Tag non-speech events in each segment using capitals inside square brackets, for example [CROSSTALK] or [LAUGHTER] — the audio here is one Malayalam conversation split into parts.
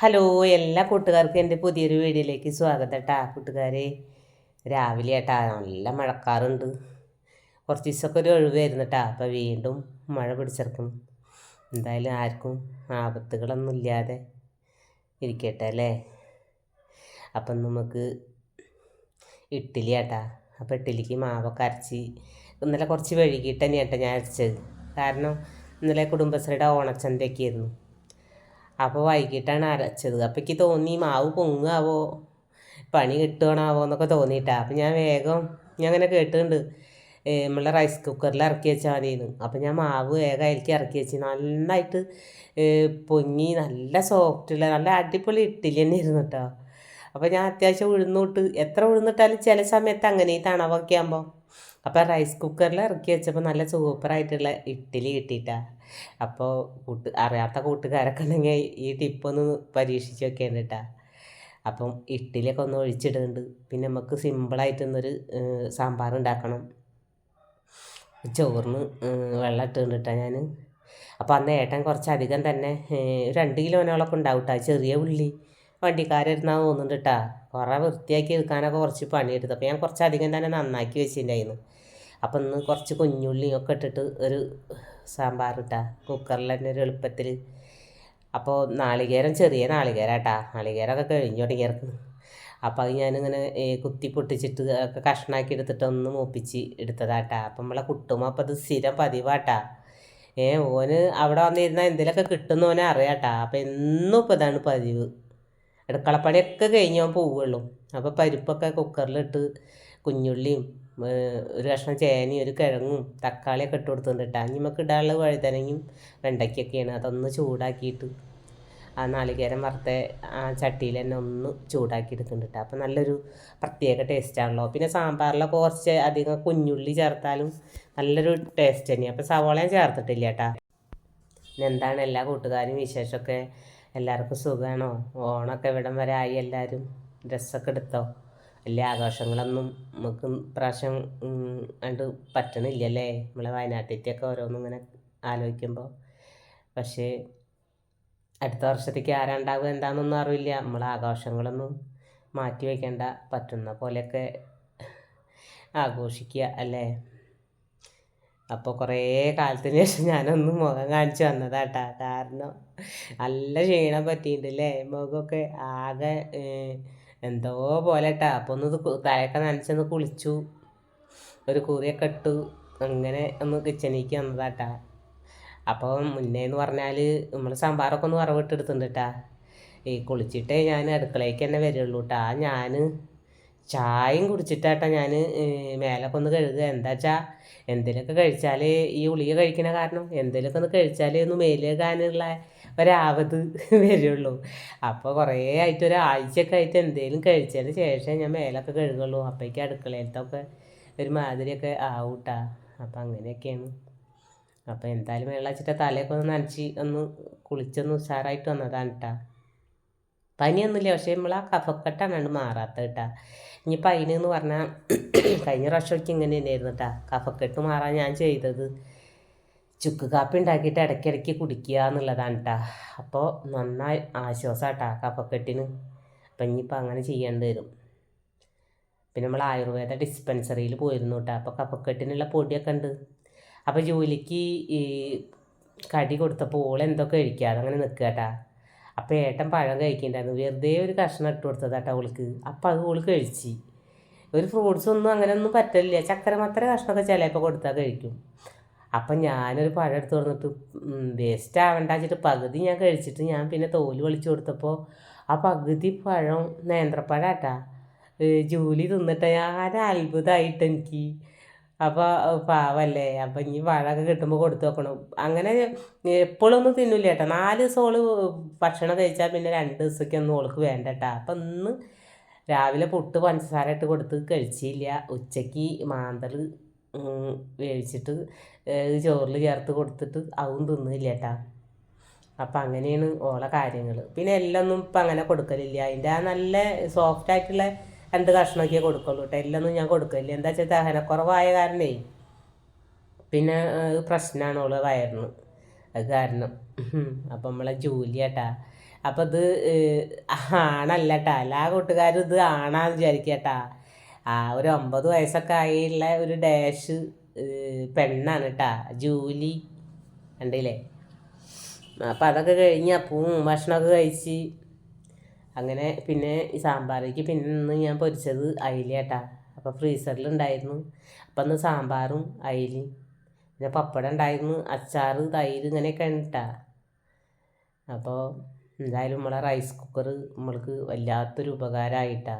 ഹലോ എല്ലാ കൂട്ടുകാർക്കും എന്റെ പുതിയൊരു വീഡിയോയിലേക്ക് സ്വാഗതം കേട്ടാ കൂട്ടുകാരെ. രാവിലെ ഏട്ടാ നല്ല മഴക്കാറുണ്ട്. കുറച്ച് ദിവസമൊക്കെ ഒരു ഒഴിവായിരുന്നു കേട്ടാ അപ്പോൾ വീണ്ടും മഴ പിടിച്ചിറക്കും എന്തായാലും ആർക്കും ആപത്തുകളൊന്നും ഇല്ലാതെ ഇരിക്കട്ടെ അല്ലേ? അപ്പം നമുക്ക് ഇഡ്ഡലി ഏട്ടാ അപ്പോൾ ഇഡ്ഡലിക്ക് മാവൊക്കെ അരച്ച് ഇന്നലെ കുറച്ച് തന്നെയാണ് ഞാൻ അരച്ചത്. കാരണം ഇന്നലെ കുടുംബശ്രീയുടെ ഓണച്ചന്തയൊക്കെ ആയിരുന്നു. അപ്പോൾ വൈകിട്ടാണ് അരച്ചത്. അപ്പോൾ എനിക്ക് തോന്നി മാവ് പൊങ്ങാവോ പണി കിട്ടുകയാണാവോ എന്നൊക്കെ തോന്നിയിട്ടാ. അപ്പം ഞാൻ വേഗം ഞാൻ അങ്ങനെ കേട്ടിട്ടുണ്ട് നമ്മളെ റൈസ് കുക്കറിൽ ഇറക്കി വെച്ചാൽ മതിയെന്ന്. അപ്പം ഞാൻ മാവ് വേഗം അതിലേക്ക് ഇറക്കി വെച്ച് നന്നായിട്ട് പൊങ്ങി നല്ല സോഫ്റ്റുള്ള നല്ല അടിപൊളി ഇഡ്ഡലി തന്നെ ഇരുന്നു കേട്ടോ അപ്പോൾ ഞാൻ അത്യാവശ്യം ഉഴുന്നോട്ട് എത്ര ഉഴുന്നിട്ടാലും ചില സമയത്ത് അങ്ങനെ ഈ തണവൊക്കെ ആകുമ്പോൾ അപ്പോൾ റൈസ് കുക്കറിൽ ഇറക്കി വെച്ചപ്പോൾ നല്ല സൂപ്പറായിട്ടുള്ള ഇഡ്ഡലി കിട്ടിയിട്ടാണ് അപ്പോൾ കൂട്ട് അറിയാത്ത കൂട്ടുകാരൊക്കെ ഉണ്ടെങ്കിൽ ഈ ടിപ്പൊന്ന് പരീക്ഷിച്ച് വെക്കേണ്ട കേട്ടാ അപ്പം ഇഡ്ഡലിയൊക്കെ ഒന്ന് ഒഴിച്ചിടുന്നുണ്ട്. പിന്നെ നമുക്ക് സിമ്പിളായിട്ടൊന്നൊരു സാമ്പാർ ഉണ്ടാക്കണം. ചോറിന് വെള്ളം ഇട്ടുകൊണ്ട് കേട്ടോ ഞാൻ അപ്പോൾ അന്ന് ഏട്ടൻ കുറച്ചധികം തന്നെ രണ്ട് കിലോനോളൊക്കെ ഉണ്ടാവും കേട്ടോ ചെറിയ ഉള്ളി വണ്ടിക്കാരിരുന്നാൽ തോന്നുന്നുണ്ട് കേട്ടാ കുറേ വൃത്തിയാക്കി എടുക്കാനൊക്കെ കുറച്ച് പണിയെടുത്തു. അപ്പോൾ ഞാൻ കുറച്ചധികം തന്നെ നന്നാക്കി വെച്ചിട്ടുണ്ടായിരുന്നു. അപ്പം ഇന്ന് കുറച്ച് കുഞ്ഞുള്ളിയൊക്കെ ഇട്ടിട്ട് ഒരു സാമ്പാർ ഇട്ടാ. കുക്കറിൽ തന്നെ ഒരു എളുപ്പത്തിൽ. അപ്പോൾ നാളികേരം ചെറിയ നാളികേരാട്ടാ നാളികേരമൊക്കെ കഴിഞ്ഞു തുടങ്ങിയിറക്കുന്നു അപ്പോൾ അത് ഞാനിങ്ങനെ കുത്തി പൊട്ടിച്ചിട്ട് ഒക്കെ കഷ്ണാക്കി എടുത്തിട്ട് ഒന്ന് മൂപ്പിച്ച് എടുത്തതാട്ടാ അപ്പം നമ്മളെ കുട്ടുമ്പോൾ അപ്പോൾ അത് സ്ഥിരം പതിവാട്ടാ ഏ ഓന് അവിടെ വന്നിരുന്നാൽ എന്തെങ്കിലുമൊക്കെ കിട്ടുമെന്ന് ഓനെ അറിയാട്ടാ അപ്പം എന്നും ഇപ്പോൾ ഇതാണ് പതിവ്. അടുക്കളപ്പണിയൊക്കെ കഴിഞ്ഞ് അവൻ പോവുള്ളൂ. അപ്പോൾ പരിപ്പൊക്കെ കുക്കറിലിട്ട് കുഞ്ഞുള്ളിയും ഒരു കഷ്ണം ചേനയും ഒരു കിഴങ്ങും തക്കാളിയൊക്കെ ഇട്ട് കൊടുത്തിട്ടുണ്ട് കേട്ടോ ഇനി നമുക്ക് ഇടാനുള്ള വഴുതനങ്ങയും വെണ്ടയ്ക്കൊക്കെയാണ്. അതൊന്ന് ചൂടാക്കിയിട്ട് ആ നാളികേരം വറുത്ത ആ ചട്ടിയിൽ തന്നെ ഒന്ന് ചൂടാക്കി എടുക്കുന്നുണ്ട് അപ്പോൾ നല്ലൊരു പ്രത്യേക ടേസ്റ്റാണല്ലോ പിന്നെ സാമ്പാറിലൊക്കെ കുറച്ച് അധികം കുഞ്ഞുള്ളി ചേർത്താലും നല്ലൊരു ടേസ്റ്റ് തന്നെയാണ് അപ്പോൾ സവോളയും ചേർത്തിട്ടില്ല കേട്ടോ. പിന്നെ എന്താണ് എല്ലാ കൂട്ടുകാരും വിശേഷമൊക്കെ? എല്ലാവർക്കും സുഖമാണോ? ഓണമൊക്കെ ഇവിടം വരെ ആയി എല്ലാവരും. ഡ്രസ്സൊക്കെ എടുത്തോ? വലിയ ആഘോഷങ്ങളൊന്നും നമുക്ക് പ്രാവശ്യം പറ്റണില്ല അല്ലേ നമ്മളെ വയനാട്ടിലത്തെയൊക്കെ ഓരോന്നും ഇങ്ങനെ ആലോചിക്കുമ്പോൾ പക്ഷേ അടുത്ത വർഷത്തേക്ക് ആരാണ്ടാവുക എന്താണെന്നൊന്നും അറിയില്ല. നമ്മളെ ആഘോഷങ്ങളൊന്നും മാറ്റി വയ്ക്കേണ്ട പറ്റുന്ന പോലെയൊക്കെ ആഘോഷിക്കുക അല്ലേ? അപ്പോൾ കുറേ കാലത്തിന് ശേഷം ഞാനൊന്ന് മുഖം കാണിച്ചു വന്നതാട്ടാ. കാരണം നല്ല ക്ഷീണം പറ്റിയിട്ടില്ലേ മുഖമൊക്കെ ആകെ എന്തോ പോലെ കേട്ടാ അപ്പോൾ ഒന്ന് തലയൊക്കെ നനച്ചൊന്ന് കുളിച്ചു. ഒരു കുറിയൊക്കെ ഇട്ടു. അങ്ങനെ ഒന്ന് കിച്ചണിലേക്ക് വന്നതാട്ടാ. അപ്പോൾ മുന്നേ എന്ന് പറഞ്ഞാൽ നമ്മൾ സാമ്പാറൊക്കെ ഒന്ന് വറവിട്ടെടുത്തിട്ടുണ്ട് കേട്ടാ ഈ കുളിച്ചിട്ടേ ഞാൻ അടുക്കളയ്ക്ക് തന്നെ വരുള്ളൂ കേട്ടാ ഞാൻ ചായയും കുടിച്ചിട്ടാട്ടാ ഞാൻ മേലൊക്കെ ഒന്ന് കഴുകുക എന്താ വെച്ചാൽ എന്തെങ്കിലുമൊക്കെ കഴിച്ചാൽ ഈ ഉളിക കഴിക്കണ കാരണം എന്തെങ്കിലുമൊക്കെ ഒന്ന് കഴിച്ചാൽ ഒന്ന് മേലേക്കാനുള്ള ഒരാവത് [LAUGHS] വരുള്ളൂ. അപ്പോൾ കുറേ ആയിട്ട് ഒരാഴ്ചയൊക്കെ ആയിട്ട് എന്തെങ്കിലും കഴിച്ചതിന് ശേഷം ഞാൻ മേലൊക്കെ കഴുകുള്ളൂ. അപ്പോഴേക്കും അടുക്കളയിലത്തൊക്കെ ഒരു മാതിരിയൊക്കെ ആവൂട്ടാ. അപ്പം അങ്ങനെയൊക്കെയാണ്. അപ്പോൾ എന്തായാലും വെള്ളം വെച്ചിട്ട് തലയൊക്കെ ഒന്ന് നനച്ച് ഒന്ന് കുളിച്ചൊന്ന് ഉഷാറായിട്ട് വന്നതാണ് കേട്ടാ പനിയൊന്നുമില്ല പക്ഷേ നമ്മൾ ആ കഫക്കെട്ടാണ് മാറാത്ത കേട്ടാ ഇനി പനി പറഞ്ഞാൽ [CLEARS THROAT] കഴിഞ്ഞ പ്രാവശ്യമൊക്കെ ഇങ്ങനെ തന്നെയായിരുന്നു കേട്ടാ കഫക്കെട്ട് മാറാൻ ഞാൻ ചെയ്തത്. ചുക്ക് കാപ്പി ഉണ്ടാക്കിയിട്ട് ഇടയ്ക്കിടയ്ക്ക് കുടിക്കുക എന്നുള്ളതാണ് കേട്ടോ അപ്പോൾ നന്നായി ആശ്വാസമാട്ടാ കഫക്കെട്ടിന് അപ്പം ഇനിയിപ്പോൾ അങ്ങനെ ചെയ്യേണ്ടി വരും. പിന്നെ നമ്മൾ ആയുർവേദ ഡിസ്പെൻസറിയിൽ പോയിരുന്നു കേട്ടോ അപ്പോൾ കഫക്കെട്ടിനുള്ള പൊടിയൊക്കെ ഉണ്ട്. അപ്പോൾ ജോലിക്ക് ഈ കടി കൊടുത്തപ്പോൾ ഓൾ എന്തൊക്കെ കഴിക്കാതെ അങ്ങനെ നിൽക്കുക കേട്ടാ അപ്പോൾ ഏട്ടൻ പഴം കഴിക്കണ്ടായിരുന്നു. വെറുതെ ഒരു കഷ്ണം ഇട്ട് കൊടുത്തതാട്ടോ അവൾക്ക് അപ്പോൾ അത് ഓൾ കഴിച്ച്. ഒരു ഫ്രൂട്ട്സ് ഒന്നും അങ്ങനെ ഒന്നും പറ്റില്ല ചക്കര മാത്രമേ കഷ്ണമൊക്കെ ചിലപ്പോൾ കൊടുത്താൽ കഴിക്കും. അപ്പം ഞാനൊരു പഴം എടുത്ത് തുറന്നിട്ട് വേസ്റ്റ് ആവണ്ട വെച്ചിട്ട് പകുതി ഞാൻ കഴിച്ചിട്ട് ഞാൻ പിന്നെ തോൽ വലിച്ചു കൊടുത്തപ്പോൾ ആ പകുതി പഴം നേന്ത്രപ്പഴാട്ടാ. ജൂലി തിന്നിട്ട് ഞാൻ അത്ഭുതമായിട്ട് എനിക്ക്. അപ്പോൾ പാവല്ലേ. അപ്പം ഇനി പഴമൊക്കെ കിട്ടുമ്പോൾ കൊടുത്തു വെക്കണം. അങ്ങനെ എപ്പോഴൊന്നും തിന്നില്ല കേട്ടോ നാല് ദിവസം ഓൾ ഭക്ഷണം കഴിച്ചാൽ പിന്നെ രണ്ട് ദിവസമൊക്കെയൊന്നും ഓൾക്ക് വേണ്ട കേട്ടോ അപ്പം ഇന്ന് രാവിലെ പുട്ട് പഞ്ചസാര ഇട്ട് കൊടുത്ത് കഴിച്ചില്ല. ഉച്ചയ്ക്ക് മാന്തൽ വേവിച്ചിട്ട് ചോറിൽ ചേർത്ത് കൊടുത്തിട്ട് അതും തിന്നില്ല കേട്ടാ അപ്പം അങ്ങനെയാണ് ഓളെ കാര്യങ്ങൾ പിന്നെ എല്ലൊന്നും ഇപ്പം അങ്ങനെ കൊടുക്കലില്ല. അതിന്റെ ആ നല്ല സോഫ്റ്റ് ആയിട്ടുള്ള രണ്ട് കഷ്ണമൊക്കെ കൊടുക്കുള്ളൂ കേട്ടോ എല്ലൊന്നും ഞാൻ കൊടുക്കലില്ല. എന്താ വെച്ചാൽ ദഹനക്കുറവായ കാരണേ പിന്നെ പ്രശ്നമാണ് ഓൾ വയറിന്. അത് കാരണം. അപ്പം നമ്മളെ ജോലി കേട്ടാ അപ്പം ഇത് ആണല്ല കേട്ടാ എല്ലാ കൂട്ടുകാരും ഇത് ആണാന്ന് വിചാരിക്കട്ടാ. ആ ഒരു ഒമ്പത് വയസ്സൊക്കെ ആയുള്ള ഒരു ഡാഷ് പെണ്ണാണ് കേട്ടാ ജൂലി കണ്ടില്ലേ? അപ്പം അതൊക്കെ കഴിഞ്ഞ് അപ്പവും ഭക്ഷണമൊക്കെ കഴിച്ച് അങ്ങനെ പിന്നെ ഈ സാമ്പാറേക്ക് പിന്നെ ഇന്ന് ഞാൻ പൊരിച്ചത് അയിലേട്ടാ അപ്പോൾ ഫ്രീസറിലുണ്ടായിരുന്നു അപ്പം ഇന്ന് സാമ്പാറും അയിലും. പിന്നെ പപ്പടം ഉണ്ടായിരുന്നു അച്ചാർ തൈര് ഇങ്ങനെയൊക്കെ ഉണ്ടാ അപ്പോൾ എന്തായാലും നമ്മളെ റൈസ് കുക്കർ നമ്മൾക്ക് വല്ലാത്തൊരു ഉപകാരമായിട്ടാ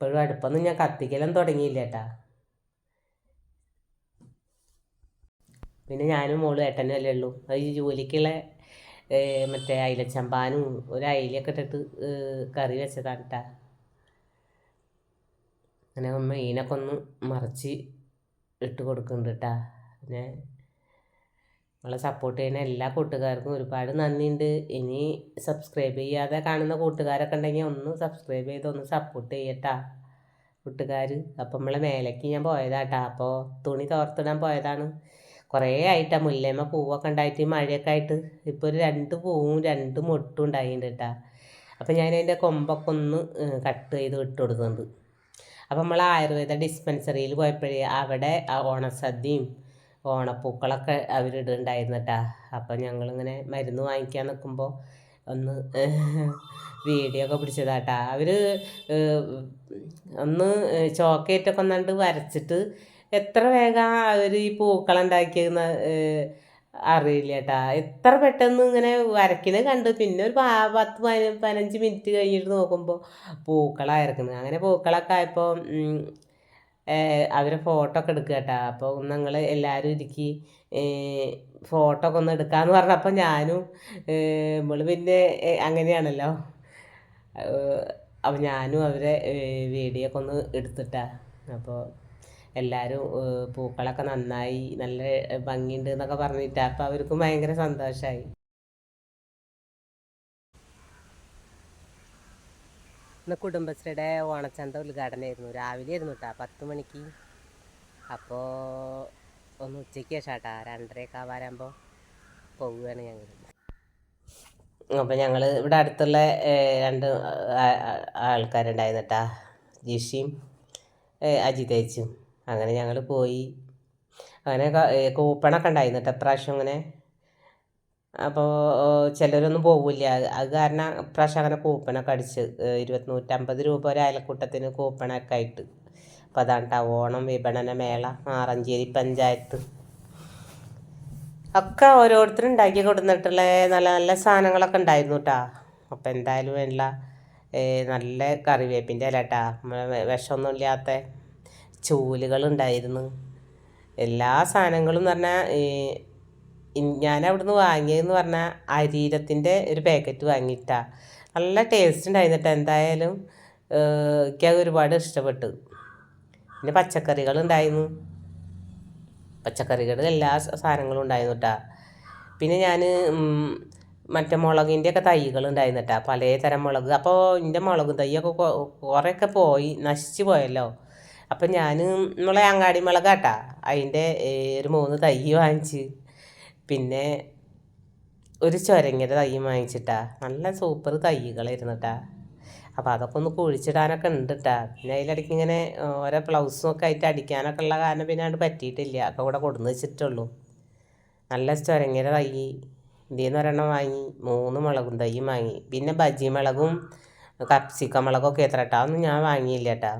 ഇപ്പോഴും അടുപ്പൊന്നും ഞാൻ കത്തിക്കലും തുടങ്ങിയില്ല ഏട്ടാ പിന്നെ ഞാനും മോളും ഏട്ടനും അല്ലേ ഉള്ളൂ. അത് ഈ ജോലിക്കുള്ള മറ്റേ അയിലച്ചമ്പാനും ഒരു അയിലൊക്കെ ഇട്ടിട്ട് കറി വെച്ചതാണ് കേട്ടാ അങ്ങനെ മീനൊക്കെ ഒന്ന് മറിച്ച് ഇട്ട് കൊടുക്കുന്നുണ്ട് കേട്ടാ പിന്നെ നമ്മളെ സപ്പോർട്ട് ചെയ്യുന്ന എല്ലാ കൂട്ടുകാർക്കും ഒരുപാട് നന്ദിയുണ്ട്. ഇനി സബ്സ്ക്രൈബ് ചെയ്യാതെ കാണുന്ന കൂട്ടുകാരൊക്കെ ഉണ്ടെങ്കിൽ ഒന്ന് സബ്സ്ക്രൈബ് ചെയ്ത് ഒന്ന് സപ്പോർട്ട് ചെയ്യട്ടാ കൂട്ടുകാർ അപ്പം നമ്മളെ മേലേക്ക് ഞാൻ പോയതാട്ടാ. അപ്പോൾ തുണി തോർത്തിടാൻ പോയതാണ്. കുറേ ആയിട്ടാ മുല്ലേമ്മ പൂവൊക്കെ ഉണ്ടായിട്ട് മഴയൊക്കെ ആയിട്ട് ഇപ്പോൾ ഒരു രണ്ട് പൂവും രണ്ട് മൊട്ടും ഉണ്ടായിട്ടുണ്ട് അപ്പം ഞാൻ അതിന്റെ കൊമ്പൊക്കെ ഒന്ന് കട്ട് ചെയ്ത് ഇട്ട് കൊടുക്കുന്നുണ്ട്. അപ്പം നമ്മൾ ആയുർവേദ ഡിസ്പെൻസറിയിൽ പോയപ്പോഴേ അവിടെ ഓണസദ്യയും ഓണപ്പൂക്കളൊക്കെ അവരിടുന്നുണ്ടായിരുന്നു കേട്ടാ അപ്പം ഞങ്ങളിങ്ങനെ മരുന്ന് വാങ്ങിക്കാൻ നിൽക്കുമ്പോൾ ഒന്ന് വീഡിയോ ഒക്കെ പിടിച്ചതാട്ടാ. അവർ ഒന്ന് ചോക്കേറ്റൊക്കെ ഒന്നാണ്ട് വരച്ചിട്ട് എത്ര വേഗം അവർ ഈ പൂക്കളുണ്ടാക്കിയെന്ന് അറിയില്ല കേട്ടാ എത്ര പെട്ടെന്ന് ഇങ്ങനെ വരയ്ക്കുന്നത് കണ്ട് പിന്നെ ഒരു പത്ത് പതിനഞ്ച് മിനിറ്റ് കഴിഞ്ഞിട്ട് നോക്കുമ്പോൾ പൂക്കളായിരിക്കുന്നത് അങ്ങനെ പൂക്കളൊക്കെ ആയപ്പോൾ അവരെ ഫോട്ടോ ഒക്കെ എടുക്കുക കേട്ടോ. അപ്പോൾ ഞങ്ങൾ എല്ലാവരും ഇരിക്കി ഫോട്ടോ ഒക്കെ ഒന്ന് എടുക്കാമെന്ന് പറഞ്ഞപ്പോൾ ഞാനും നമ്മൾ പിന്നെ അങ്ങനെയാണല്ലോ. അപ്പോൾ ഞാനും അവരെ വീഡിയോ ഒക്കെ ഒന്ന് എടുത്തിട്ടാ. അപ്പോൾ എല്ലാവരും പൂക്കളൊക്കെ നന്നായി നല്ല ഭംഗിയുണ്ട് എന്നൊക്കെ പറഞ്ഞിട്ട്. അപ്പോൾ അവർക്കും ഭയങ്കര സന്തോഷമായി ഇന്ന് കുടുംബശ്രീയുടെ ഓണച്ചന്ത ഉദ്ഘാടനമായിരുന്നു. രാവിലെ ആയിരുന്നു കേട്ടോ പത്ത് മണിക്ക്. അപ്പോൾ ഒന്ന് ഉച്ചയ്ക്ക് ശേഷാട്ടാ രണ്ടരയൊക്കെ ആവാരാകുമ്പോൾ പോവുകയാണ് ഞങ്ങൾ. അപ്പോൾ ഞങ്ങൾ ഇവിടെ അടുത്തുള്ള രണ്ട് ആൾക്കാരുണ്ടായിരുന്നു കേട്ടാ ജിഷിയും അജിതേച്ചും. അങ്ങനെ ഞങ്ങൾ പോയി. അങ്ങനെ കൂപ്പണൊക്കെ ഉണ്ടായിരുന്നു കേട്ടോ പ്രാവശ്യം അങ്ങനെ അപ്പോൾ ചിലരൊന്നും പോകില്ല അത് കാരണം ഇപ്രാവശ്യം അങ്ങനെ കൂപ്പണൊക്കെ അടിച്ച് ഇരുപത്തിനൂറ്റമ്പത് രൂപ ഒരു അയൽക്കൂട്ടത്തിന് കൂപ്പണൊക്കെ ആയിട്ട്. അപ്പോൾ അതാണ് ഓണം വിപണന മേള ആറഞ്ചേരി പഞ്ചായത്ത്. ഒക്കെ ഓരോരുത്തരും ഉണ്ടാക്കി കൊടുത്തിട്ടുള്ള നല്ല നല്ല സാധനങ്ങളൊക്കെ ഉണ്ടായിരുന്നു കേട്ടോ അപ്പോൾ എന്തായാലും വേണ്ട നല്ല കറിവേപ്പിന്റെ അല്ല കേട്ടാ വിഷമൊന്നും ഇല്ലാത്ത ചൂലുകളുണ്ടായിരുന്നു എല്ലാ സാധനങ്ങളും എന്ന് പറഞ്ഞാൽ ഞാൻ അവിടുന്ന് വാങ്ങിയതെന്ന് പറഞ്ഞാൽ അരീരത്തിന്റെ ഒരു പാക്കറ്റ് വാങ്ങിയിട്ടാ. നല്ല ടേസ്റ്റ് ഉണ്ടായിരുന്നിട്ട് എന്തായാലും എനിക്കത് ഒരുപാട് ഇഷ്ടപ്പെട്ടു. പിന്നെ പച്ചക്കറികൾ ഉണ്ടായിരുന്നു പച്ചക്കറികൾ എല്ലാ സാധനങ്ങളും ഉണ്ടായിരുന്നു കേട്ടാ പിന്നെ ഞാൻ മറ്റേ മുളകിന്റെ ഒക്കെ തൈകൾ ഉണ്ടായിരുന്നു കേട്ടാ പലതരം മുളക്. അപ്പോൾ എന്റെ മുളക് തൈയൊക്കെ കുറേയൊക്കെ പോയി നശിച്ചു പോയല്ലോ. അപ്പം ഞാൻ നമ്മളെ അങ്ങാടി മുളകാട്ടാ അതിന്റെ ഒരു മൂന്ന് തൈ വാങ്ങിച്ച് പിന്നെ ഒരു ചൊരങ്ങിയുടെ തൈ വാങ്ങിച്ചിട്ടാ. നല്ല സൂപ്പർ തൈകളായിരുന്നു കേട്ടാ അപ്പോൾ അതൊക്കെ ഒന്ന് കുഴിച്ചിടാനൊക്കെ ഉണ്ട് കേട്ടാ പിന്നെ അതിലിടയ്ക്ക് ഇങ്ങനെ ഓരോ ബ്ലൗസും ഒക്കെ ആയിട്ട് അടിക്കാനൊക്കെ ഉള്ള കാരണം പിന്നെ അത് പറ്റിയിട്ടില്ല. ഒക്കെ കൂടെ കൊടുന്ന് വെച്ചിട്ടുള്ളൂ. നല്ല ചുരങ്ങയുടെ തൈ ഇതിൽ നിന്ന് ഒരെണ്ണം വാങ്ങി മൂന്ന് മുളകും തൈയും വാങ്ങി. പിന്നെ ബജി മുളകും കപ്സിക്ക മുളകൊക്കെ എത്ര കേട്ടാ അതൊന്നും ഞാൻ വാങ്ങിയില്ല കേട്ടാ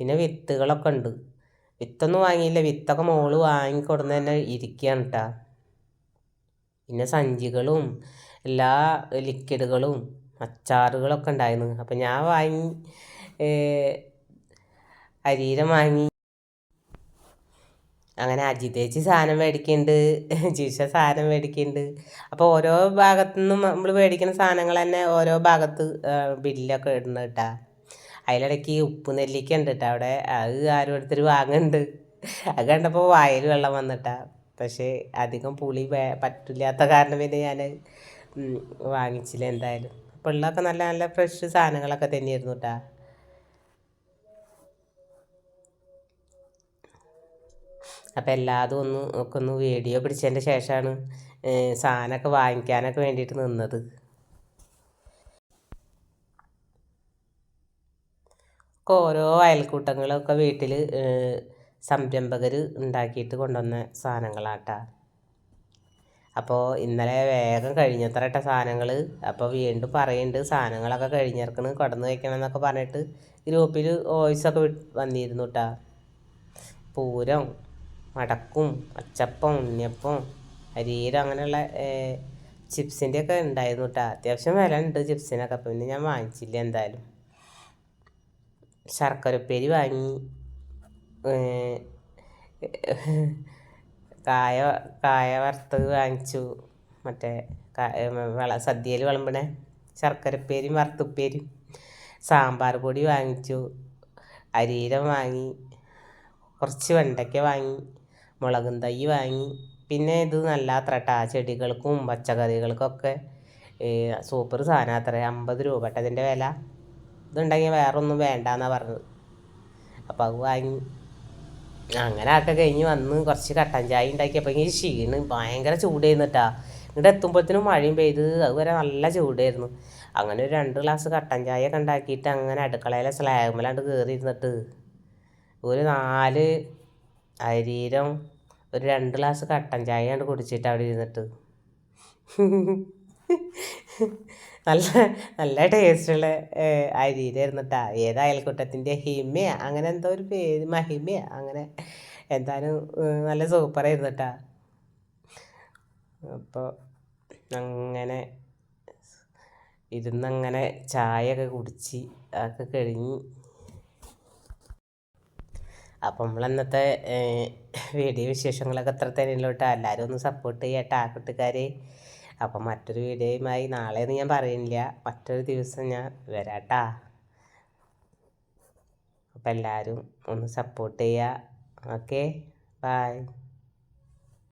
പിന്നെ വിത്തുകളൊക്കെ ഉണ്ട്. വിത്തൊന്നും വാങ്ങിയില്ല. വിത്തൊക്കെ മോൾ വാങ്ങിക്കൊടുന്ന് തന്നെ ഇരിക്കുകയാണ് കേട്ടോ പിന്നെ സഞ്ചികളും എല്ലാ ലിക്വിഡുകളും അച്ചാറുകളൊക്കെ ഉണ്ടായിരുന്നു. അപ്പം ഞാൻ വാങ്ങി അരീരം വാങ്ങി. അങ്ങനെ അജിതേച്ചി സാധനം മേടിക്കുന്നുണ്ട് ജിഷ സാധനം മേടിക്കുന്നുണ്ട് അപ്പോൾ ഓരോ ഭാഗത്തു നിന്നും നമ്മൾ മേടിക്കുന്ന സാധനങ്ങൾ തന്നെ ഓരോ ഭാഗത്ത് ബില്ലൊക്കെ ഇടുന്നു കേട്ടാ അതിലിടയ്ക്ക് ഉപ്പ് നെല്ലിക്ക ഉണ്ട് കേട്ടോ അവിടെ. അത് ആരും എടുത്തിട്ട് വാങ്ങുന്നുണ്ട് അത് കണ്ടപ്പോൾ വായിൽ വെള്ളം വന്നിട്ടാ. പക്ഷേ അധികം പുളി പറ്റില്ലാത്ത കാരണം പിന്നെ ഞാൻ വാങ്ങിച്ചില്ല എന്തായാലും. അപ്പോൾ ഉള്ളതൊക്കെ നല്ല നല്ല ഫ്രഷ് സാധനങ്ങളൊക്കെ തന്നെയായിരുന്നു കേട്ടാ അപ്പോൾ എല്ലാതും ഒന്ന് ഒക്കെ ഒന്ന് വീഡിയോ പിടിച്ചതിന്റെ ശേഷമാണ് സാധനമൊക്കെ വാങ്ങിക്കാനൊക്കെ വേണ്ടിയിട്ട് നിന്നത്. ഓരോ അയൽക്കൂട്ടങ്ങളൊക്കെ വീട്ടിൽ സംരംഭകർ ഉണ്ടാക്കിയിട്ട് കൊണ്ടുവന്ന സാധനങ്ങളാട്ടാ. അപ്പോൾ ഇന്നലെ വേഗം കഴിഞ്ഞത്ര കേട്ടോ സാധനങ്ങൾ അപ്പോൾ വീണ്ടും പറയുന്നുണ്ട് സാധനങ്ങളൊക്കെ കഴിഞ്ഞിറക്കണ് കടന്ന് വയ്ക്കണം എന്നൊക്കെ പറഞ്ഞിട്ട് ഗ്രൂപ്പിൽ വോയിസൊക്കെ വന്നിരുന്നു കേട്ടാ പൂരം മടക്കും അച്ചപ്പം ഉണ്ണിയപ്പം അരിയിലും അങ്ങനെയുള്ള ചിപ്സിന്റെ ഒക്കെ ഉണ്ടായിരുന്നു കേട്ടോ അത്യാവശ്യം വില ഉണ്ട് ചിപ്സിനൊക്കെ പിന്നെ ഞാൻ വാങ്ങിച്ചില്ല എന്തായാലും. ശർക്കരപ്പേരി വാങ്ങി. കായ കായ വറുത്തത് വാങ്ങിച്ചു. മറ്റേ വള സദ്യയിൽ വിളമ്പണ ശർക്കരപ്പേരിയും വറുത്തുപ്പേരിയും. സാമ്പാർ പൊടി വാങ്ങിച്ചു. അരീരം വാങ്ങി. കുറച്ച് വെണ്ടയ്ക്ക വാങ്ങി. മുളകും തൈ വാങ്ങി. പിന്നെ ഇത് നല്ല ആ ചെടികൾക്കും പച്ചക്കറികൾക്കൊക്കെ സൂപ്പർ സാധനം അത്ര അമ്പത് രൂപ കേട്ടോ അതിന്റെ വില. ഇതുണ്ടെങ്കിൽ വേറെ ഒന്നും വേണ്ടെന്നാണ് പറഞ്ഞത്. അപ്പോൾ അത് വാങ്ങി. അങ്ങനെ ആക്കെ കഴിഞ്ഞ് വന്ന് കുറച്ച് കട്ടൻ ചായ ഉണ്ടാക്കിയപ്പോൾ ഈ ക്ഷീണ്. ഭയങ്കര ചൂടായിരുന്നിട്ടാ ഇങ്ങോട്ട് എത്തുമ്പോഴത്തേനും മഴയും പെയ്ത്. അതുവരെ നല്ല ചൂടായിരുന്നു. അങ്ങനെ ഒരു രണ്ട് ഗ്ലാസ് കട്ടൻ ചായ ഒക്കെ ഉണ്ടാക്കിയിട്ട് അങ്ങനെ അടുക്കളയിലെ സ്ലാബിലാണ്ട് കയറി ഇരുന്നിട്ട് ഒരു നാല് അരീരം ഒരു രണ്ട് ഗ്ലാസ് കട്ടൻ ചായ കണ്ട് കുടിച്ചിട്ട് അവിടെ ഇരുന്നിട്ട്. നല്ല നല്ല ടേസ്റ്റുള്ള അരിയിലായിരുന്നു കേട്ടോ ഏത് അയൽക്കൂട്ടത്തിന്റെ ഹിമയ അങ്ങനെ എന്തോ ഒരു പേര് മഹിമയ അങ്ങനെ എന്തായാലും നല്ല സൂപ്പറായിരുന്നു കേട്ടോ അപ്പോൾ അങ്ങനെ ഇരുന്നങ്ങനെ ചായയൊക്കെ കുടിച്ച് അതൊക്കെ കഴിഞ്ഞ് അപ്പം നമ്മളന്നത്തെ വീഡിയോ വിശേഷങ്ങളൊക്കെ അത്ര തന്നെയല്ലോ കേട്ടോ എല്ലാവരും ഒന്ന് സപ്പോർട്ട് ചെയ്യട്ടോ ആ കുട്ടിക്കാരെ അപ്പം മറ്റൊരു വീഡിയോയുമായി നാളെയെന്ന് ഞാൻ പറയുന്നില്ല. മറ്റൊരു ദിവസം ഞാൻ വരാട്ടാ. അപ്പം എല്ലാവരും ഒന്ന് സപ്പോർട്ട് ചെയ്യുക ഓക്കെ ബായ്